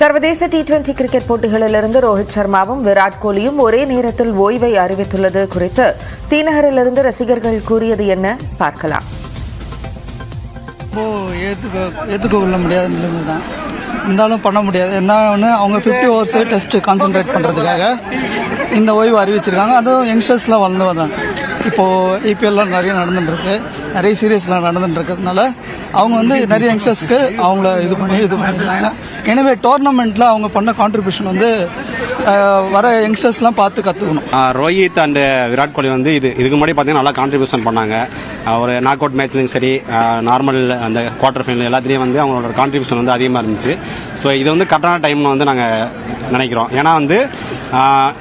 சர்வதேச T twenty cricket போட்டிகளிலிருந்து ரோஹித் சர்மாவும் விராட் கோலியும் ஒரே நேரத்தில் ஓய்வை அறிவித்துள்ளது குறித்து தீநகரிலிருந்து ரசிகர்கள் கூறியது என்ன? பார்க்கலாம். ஏற்றுக்க ஏற்றுக்கொள்ள முடியாத நிலைமை தான். இருந்தாலும் பண்ண முடியாது. என்ன ஒன்று அவங்க ஃபிஃப்டி ஓவர்ஸ் டெஸ்ட் கான்சென்ட்ரேட் பண்ணுறதுக்காக இந்த ஓய்வு அறிவிச்சிருக்காங்க. அதுவும் யங்ஸ்டர்ஸ்லாம் வளர்ந்து வர்றாங்க இப்போது ஐபிஎல்லாம் நிறைய நடந்துட்டுருக்கு. நிறைய சீரியஸ்லாம் நடந்துட்டுருக்கிறதுனால அவங்க வந்து நிறைய யங்ஸ்டர்ஸ்க்கு அவங்கள இது பண்ணி இது பண்ணிருக்காங்க எனவே டோர்னமெண்ட்டில் அவங்க பண்ண கான்ட்ரிபியூஷன் வந்து வர யங்ஸ்டர்ஸ்லாம் பார்த்து கற்றுக்கணும் ரோஹித் அண்டு விராட் கோலி வந்து இது இதுக்கு முன்னாடி பார்த்தீங்கன்னா நல்லா கான்ட்ரிபியூஷன் பண்ணாங்க. ஒரு நாக் அவுட் மேட்ச்லையும் சரி நார்மல் அந்த குவார்டர் ஃபைனல் எல்லாத்துலேயும் வந்து அவங்களோட கான்ட்ரிபியூஷன் வந்து அதிகமாக இருந்துச்சு. ஸோ இது வந்து கரெக்டான டைமில் வந்து நாங்கள் நினைக்கிறோம். ஏன்னா வந்து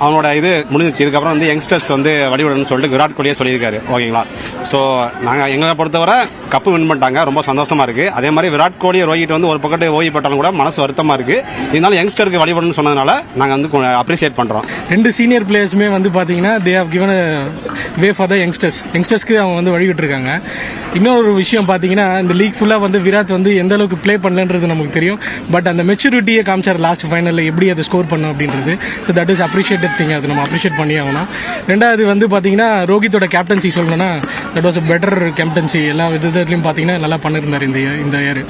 அவனோட இது முடிஞ்சிச்சு. இதுக்கப்புறம் வந்து யங்ஸ்டர்ஸ் வந்து வழிவிடணும்னு சொல்லிட்டு விராட் கோலியே சொல்லியிருக்காரு. ஓகேங்களா? ஸோ நாங்கள் எங்களை பொறுத்தவரை கப்பு வின் பண்ணிட்டாங்க. ரொம்ப சந்தோஷமா இருக்கு. அதே மாதிரி விராட் கோலி ரோஹித் வந்து ஒரு பக்கத்து ஓய்வு பட்டாலும் கூட மனசு வருத்தமா இருக்கு. இருந்தாலும் யங்ஸ்டருக்கு வழிபடணும்னு சொன்னதுனால நாங்கள் வந்து அப்ரிசியேட் பண்ணுறோம் ரெண்டு சீனியர் பிளேயர்ஸுமே வந்து பார்த்தீங்கன்னா they have given way for the youngsters யங்ஸ்டர்ஸ்க்கு அவங்க வந்து வழிவிட்டுருக்காங்க. இன்னொரு விஷயம் பார்த்தீங்கன்னா இந்த லீக் ஃபுல்லாக வந்து விராட் வந்து எந்த அளவுக்கு ப்ளே பண்ணலன்றது நமக்கு தெரியும். பட் அந்த மெச்சூரிட்டியை காமிச்சார் லாஸ்ட் ஃபைனலில் எப்படி அதை ஸ்கோர் ஸ்கோர் பண்ணும் அப்படின்றது. So that is appreciated thing அது நம்ம அப்ரிஷியேட் பண்ணி ஆகணும். ரெண்டாவது வந்து பார்த்தீங்கன்னா ரோஹித்தோட கேப்டன்சி சொல்லணும்னா தட் வாஸ் பெட்டர் கேப்டன்சி எல்லா விதத்துலையும் பார்த்தீங்கன்னா நல்லா பண்ணியிருந்தார் இந்த இந்த இயர்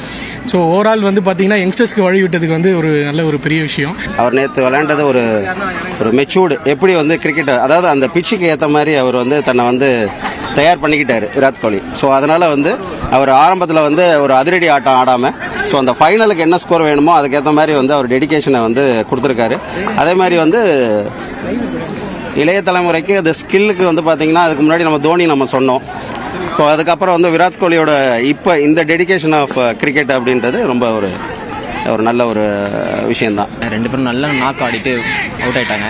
ஸோ ஓவரால் வந்து பார்த்தீங்கன்னா யங்ஸ்டர்ஸ்க்கு வழி விட்டதுக்கு வந்து ஒரு நல்ல ஒரு பெரிய விஷயம். அவர் நேற்று விளையாண்டது ஒரு ஒரு மெச்சூர்டு எப்படி வந்து கிரிக்கெட் அதாவது அந்த பிச்சுக்கு ஏற்ற மாதிரி அவர் வந்து தன்னை வந்து தயார் பண்ணிக்கிட்டார் விராட் கோலி. ஸோ அதனால் வந்து அவர் ஆரம்பத்தில் வந்து ஒரு அதிரடி ஆட்டம் ஆடாமல் ஸோ அந்த ஃபைனலுக்கு என்ன ஸ்கோர் வேணுமோ அதுக்கேற்ற மாதிரி வந்து அவர் டெடிகேஷனை வந்து கொடுத்துருக்காரு. அதே மாதிரி வந்து இளைய தலைமுறைக்கு அந்த ஸ்கில்லுக்கு வந்து பார்த்தீங்கன்னா அதுக்கு முன்னாடி நம்ம தோனி நம்ம சொன்னோம். ஸோ அதுக்கப்புறம் வந்து விராட் கோலியோட இப்போ இந்த டெடிகேஷன் ஆஃப் கிரிக்கெட் அப்படின்றது ரொம்ப ஒரு ஒரு நல்ல ஒரு விஷயந்தான் ரெண்டு பேரும் நல்லா நாக் ஆடிட்டு அவுட் ஆயிட்டாங்க.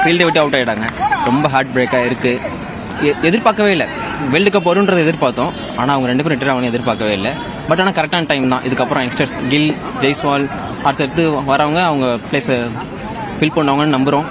ஃபீல்டை விட்டு அவுட் ஆயிட்டாங்க. ரொம்ப ஹார்ட் பிரேக்காக இருக்குது எதிர்பார்க்கவே இல்லை. வேர்ல்டு கப் வரும்ன்றதை எதிர்பார்த்தோம். ஆனால் அவங்க ரெண்டு பேரும் ரிட்டர் ஆகணும் எதிர்பார்க்கவே இல்லை. பட் ஆனால் கரெக்டான டைம் தான். இதுக்கப்புறம் யங்ஸ்டர்ஸ் கில் ஜெய்ஸ்வால் அடுத்தடுத்து வரவங்க அவங்க பிளேஸை ஃபில் பண்ணுவாங்கன்னு நம்புகிறோம்